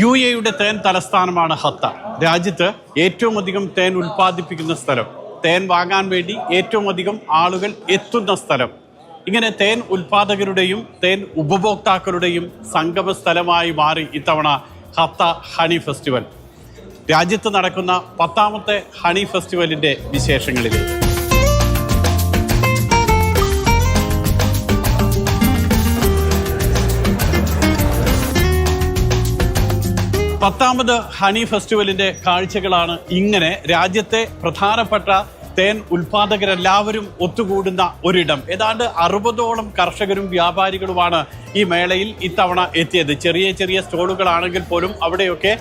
U എയുടെ തേൻ തലസ്ഥാനമാണ് ഹത്ത. രാജ്യത്ത് ഏറ്റവും അധികം തേൻ ഉൽപ്പാദിപ്പിക്കുന്ന സ്ഥലം. തേൻ വാങ്ങാൻ വേണ്ടി ഏറ്റവും അധികം ആളുകൾ എത്തുന്ന സ്ഥലം. ഇങ്ങനെ തേൻ ഉൽപാദകരുടെയും തേൻ ഉപഭോക്താക്കളുടെയും സംഗമ സ്ഥലമായി മാറി ഇത്തവണ ഹത്ത ഹണി ഫെസ്റ്റിവൽ. രാജ്യത്ത് നടക്കുന്ന പത്താമത്തെ ഹണി ഫെസ്റ്റിവലിന്റെ വിശേഷങ്ങളിലേക്ക് പത്താമത് ഹണി ഫെസ്റ്റിവലിന്റെ കാഴ്ചകളാണ് ഇങ്ങനെ രാജ്യത്തെ പ്രധാനപ്പെട്ട തേൻ ഉൽപാദകരെല്ലാവരും ഒത്തുകൂടുന്ന ഒരിടം. ഏതാണ്ട് അറുപതോളം കർഷകരും വ്യാപാരികളുമാണ് ഈ മേളയിൽ ഇത്തവണ എത്തിയത്. ചെറിയ ചെറിയ സ്റ്റോളുകളാണെങ്കിൽ പോലും അവിടെയൊക്കെ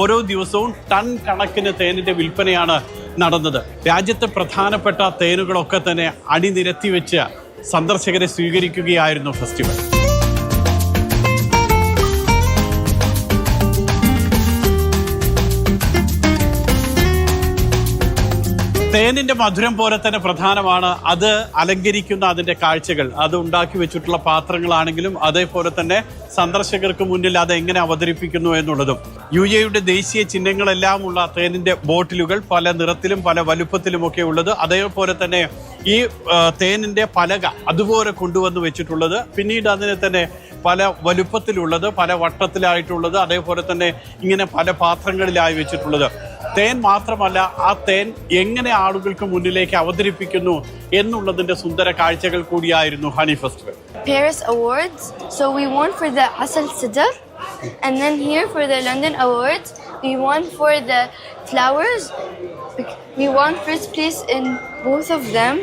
ഓരോ ദിവസവും ടൺ കണക്കിന് തേനിന്റെ വിൽപ്പനയാണ് നടന്നത്. രാജ്യത്തെ പ്രധാനപ്പെട്ട തേനുകളൊക്കെ തന്നെ അണിനിരത്തി വെച്ച് സന്ദർശകരെ സ്വീകരിക്കുകയായിരുന്നു ഫെസ്റ്റിവൽ. തേനിന്റെ മധുരം പോലെ തന്നെ പ്രധാനമാണ്. അത് അലങ്കരിക്കുന്ന അതിന്റെ കാഴ്ചകൾ. അത് ഉണ്ടാക്കി വെച്ചിട്ടുള്ള പാത്രങ്ങളാണെങ്കിലും അതേപോലെ തന്നെ സന്ദർശകർക്ക് മുന്നിൽ അത് എങ്ങനെ അവതരിപ്പിക്കുന്നു എന്നുള്ളതും. യു എയുടെ ദേശീയ ചിഹ്നങ്ങളെല്ലാം ഉള്ള തേനിന്റെ ബോട്ടിലുകൾ പല നിറത്തിലും പല വലുപ്പത്തിലുമൊക്കെ ഉള്ളത്. അതേപോലെ തന്നെ ഈ തേനിന്റെ പലക അതുപോലെ കൊണ്ടുവന്ന് വെച്ചിട്ടുള്ളത്. പിന്നീട് അതിനെ തന്നെ പല വലുപ്പത്തിലുള്ളത് പല വട്ടത്തിലായിട്ടുള്ളത് അതേപോലെ തന്നെ ഇങ്ങനെ പല പാത്രങ്ങളിലായി വെച്ചിട്ടുള്ളത്. തേൻ മാത്രമല്ല ആ തേൻ എങ്ങനെ ആളുകൾക്ക് മുന്നിലേക്ക് അവതരിപ്പിക്കുന്നു എന്നുള്ളതിന്റെ സുന്ദര കാഴ്ചകൾ കൂടിയായിരുന്നു honey festival Paris Awards. So we won for the Asal Sidr. And then here for the London Awards, we won for the flowers. We- We won first place in both of them.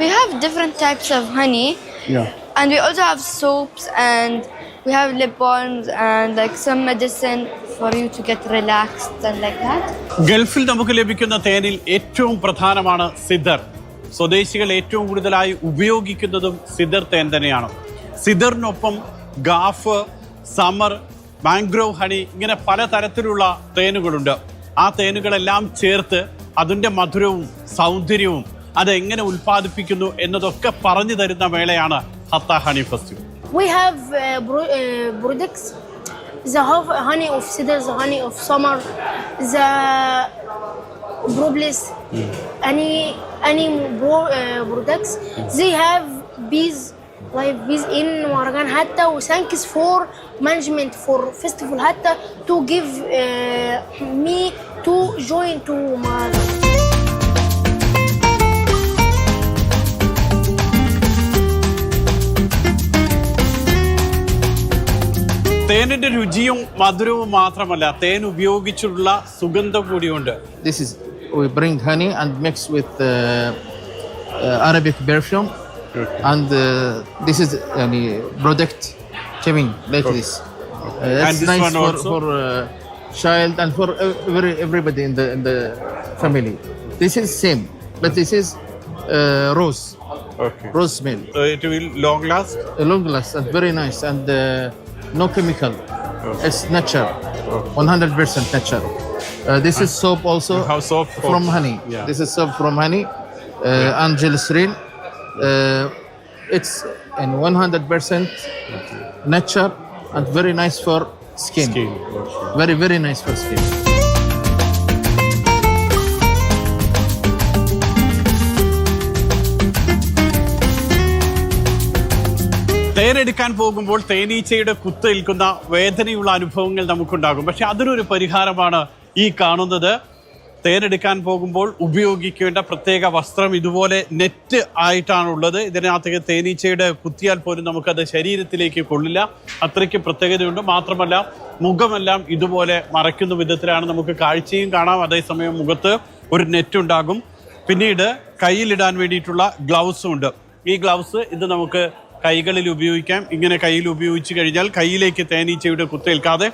We have different types of honey. Yeah. And we also have soaps and we have lip balms and like some medicine for you to get relaxed and like that. ഗൾഫിൽ നമുക്ക് ലഭിക്കുന്ന തേനിൽ ഏറ്റവും പ്രധാനമാണ് സിദർ. സ്വദേശികൾ ഏറ്റവും കൂടുതലായി ഉപയോഗിക്കുന്നതും സിദർ തേൻ തന്നെയാണ്. സിദറിനൊപ്പം ഗാഫ് സമർ മാംഗ്രോവ് ഹണി ഇങ്ങനെ പലതരത്തിലുള്ള തേനുകളുണ്ട്. ആ തേനുകളെല്ലാം ചേർത്ത് അതിന്റെ മധുരവും സൗന്ദര്യവും അതെങ്ങനെ ഉൽപ്പാദിപ്പിക്കുന്നു എന്നതൊക്കെ പറഞ്ഞു തരുന്ന വേളയാണ് Hatta honey festival. We have uh, uh, products, the honey of cedar, the honey of summer, the propolis, any any pro, uh, products. They have bees, live bees in Maragan Hatta. We Thanks for management for festival Hatta to give uh, me to join to Maragan. തേനിന്റെ രുചിയും മധുരവും മാത്രമല്ല തേൻ ഉപയോഗിച്ചുള്ള സുഗന്ധം കൂടിയുണ്ട് This is we bring honey and mix with uh, uh, Arabic perfume, and uh, this is any product chewing like this. Uh, And it's this nice one for also? for uh, child and for every everybody in the in the family. This is same, but this is uh, rose rose smell, it will long last uh, long last and very nice and uh, no chemical. It's natural, 100% natural. Uh, this is soap also have soap from honey. yeah. This is soap from honey uh, and glycerin. Uh, it's in 100% nature and very nice for skin. Very, very nice for skin. തേനെടുക്കാൻ പോകുമ്പോൾ തേനീച്ചയുടെ കുത്തേൽക്കുന്ന വേദനയുള്ള അനുഭവങ്ങൾ നമുക്കുണ്ടാകും. പക്ഷെ അതിനൊരു പരിഹാരമാണ് ഈ കാണുന്നത്. തേനെടുക്കാൻ പോകുമ്പോൾ ഉപയോഗിക്കേണ്ട പ്രത്യേക വസ്ത്രം ഇതുപോലെ നെറ്റ് ആയിട്ടാണുള്ളത്. ഇതിനകത്തേക്ക് തേനീച്ചയുടെ കുത്തിയാൽ പോലും നമുക്കത് ശരീരത്തിലേക്ക് കൊള്ളില്ല. അത്രയ്ക്ക് പ്രത്യേകതയുണ്ട്. മാത്രമല്ല മുഖമെല്ലാം ഇതുപോലെ മറയ്ക്കുന്ന വിധത്തിലാണ് നമുക്ക് കാഴ്ചയും കാണാം. അതേസമയം മുഖത്ത് ഒരു നെറ്റ് ഉണ്ടാകും. പിന്നീട് കയ്യിലിടാൻ വേണ്ടിയിട്ടുള്ള ഗ്ലൗസും ഉണ്ട്. ഈ ഗ്ലൗസ് ഇത് നമുക്ക് കൈകളിൽ ഉപയോഗിക്കാം. ഇങ്ങനെ കയ്യിൽ ഉപയോഗിച്ച് കഴിഞ്ഞാൽ കയ്യിലേക്ക് തേനീച്ചയുടെ കുത്തേൽക്കാതെ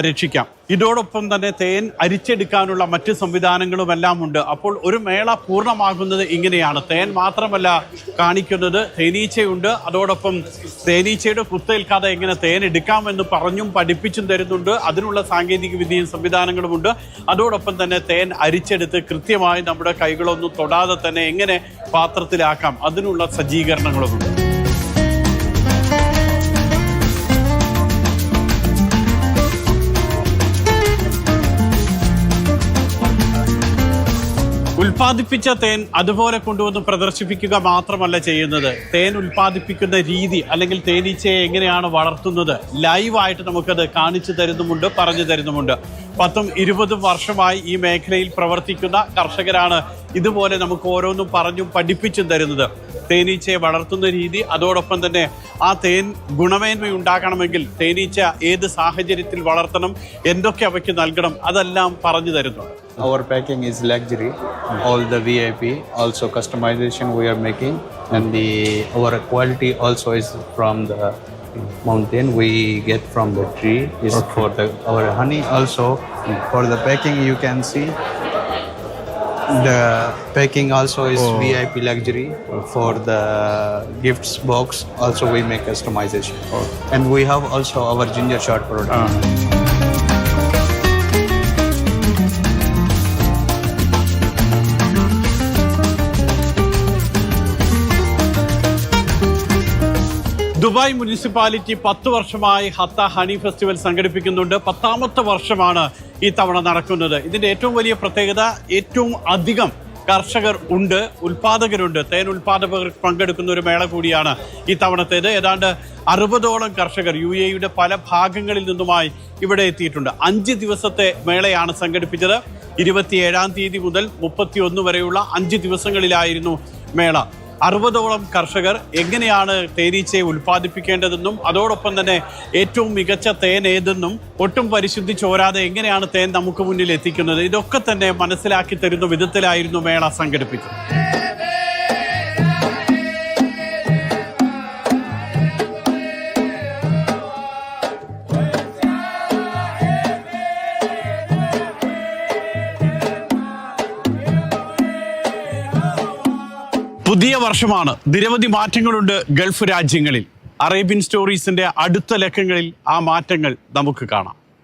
രക്ഷിക്കാം. ഇതോടൊപ്പം തന്നെ തേൻ അരിച്ചെടുക്കാനുള്ള മറ്റ് സംവിധാനങ്ങളും എല്ലാം ഉണ്ട്. അപ്പോൾ ഒരു മേള പൂർണമാകുന്നത് ഇങ്ങനെയാണ്. തേൻ മാത്രമല്ല കാണിക്കുന്നത് തേനീച്ചയുണ്ട്. അതോടൊപ്പം തേനീച്ചയുടെ കുത്തേൽക്കാതെ എങ്ങനെ തേൻ എടുക്കാമെന്ന് പറഞ്ഞും പഠിപ്പിച്ചും തരുന്നുണ്ട്. അതിനുള്ള സാങ്കേതിക വിദ്യയും സംവിധാനങ്ങളുമുണ്ട്. അതോടൊപ്പം തന്നെ തേൻ അരിച്ചെടുത്ത് കൃത്യമായി നമ്മുടെ കൈകളൊന്നും തൊടാതെ തന്നെ എങ്ങനെ പാത്രത്തിലാക്കാം. അതിനുള്ള സജ്ജീകരണങ്ങളുമുണ്ട്. ഉൽപ്പാദിപ്പിച്ച തേൻ അതുപോലെ കൊണ്ടുവന്ന് പ്രദർശിപ്പിക്കുക മാത്രമല്ല ചെയ്യുന്നത്. തേൻ ഉൽപ്പാദിപ്പിക്കുന്ന രീതി അല്ലെങ്കിൽ തേനീച്ചയെ എങ്ങനെയാണ് വളർത്തുന്നത് ലൈവായിട്ട് നമുക്കത് കാണിച്ചു തരുന്നുമുണ്ട് പറഞ്ഞു തരുന്നുമുണ്ട്. പത്തും ഇരുപതും വർഷമായി ഈ മേഖലയിൽ പ്രവർത്തിക്കുന്ന കർഷകരാണ് ഇതുപോലെ നമുക്ക് ഓരോന്നും പറഞ്ഞും പഠിപ്പിച്ചും തരുന്നത്. തേനീച്ചയെ വളർത്തുന്ന രീതി അതോടൊപ്പം തന്നെ ആ തേൻ ഗുണമേന്മ ഉണ്ടാക്കണമെങ്കിൽ തേനീച്ച ഏത് സാഹചര്യത്തിൽ വളർത്തണം എന്തൊക്കെ അവയ്ക്ക് നൽകണം അതെല്ലാം പറഞ്ഞു തരുന്നു Our packing is luxury, all the VIP, also customization we are making, and the our quality also is from the mountain. We get from the tree. Is for the our honey also. For the packing you can see. The packing also is oh. VIP luxury. For the gifts box. Also we make customization, and we have also our ginger shot product. Ah. Dubai municipality പത്ത് വർഷമായി ഹത്ത honey festival സംഘടിപ്പിക്കുന്നുണ്ട്. പത്താമത്തെ വർഷമാണ് ഈ തവണ നടക്കുന്നത്. ഇതിന്റെ ഏറ്റവും വലിയ പ്രത്യേകത ഏറ്റവും അധികം കർഷകർ ഉണ്ട് ഉൽപാദകരുണ്ട്. തേൻ ഉൽപാദകർ പങ്കെടുക്കുന്ന ഒരു മേള കൂടിയാണ് ഈ തവണത്തേത്. ഏതാണ്ട് അറുപതോളം കർഷകർ യു എയുടെ പല ഭാഗങ്ങളിൽ നിന്നുമായി ഇവിടെ എത്തിയിട്ടുണ്ട്. അഞ്ച് ദിവസത്തെ മേളയാണ് സംഘടിപ്പിച്ചത്. ഇരുപത്തിയേഴാം തീയതി മുതൽ മുപ്പത്തിയൊന്ന് വരെയുള്ള അഞ്ച് ദിവസങ്ങളിലായിരുന്നു മേള. അറുപതോളം കർഷകർ എങ്ങനെയാണ് തേനീച്ചയെ ഉൽപ്പാദിപ്പിക്കേണ്ടതെന്നും അതോടൊപ്പം തന്നെ ഏറ്റവും മികച്ച തേൻ ഏതെന്നും ഒട്ടും പരിശുദ്ധി ചോരാതെ എങ്ങനെയാണ് തേൻ നമുക്ക് മുന്നിൽ എത്തിക്കുന്നത്? ഇതൊക്കെ തന്നെ മനസ്സിലാക്കി തരുന്ന വിധത്തിലായിരുന്നു മേള സംഘടിപ്പിച്ചത് പുതിയ വർഷമാണ്. നിരവധി മാറ്റങ്ങളുണ്ട് ഗൾഫ് രാജ്യങ്ങളിൽ. അറേബ്യൻ സ്റ്റോറീസിന്റെ അടുത്ത ലക്കങ്ങളിൽ ആ മാറ്റങ്ങൾ നമുക്ക് കാണാം.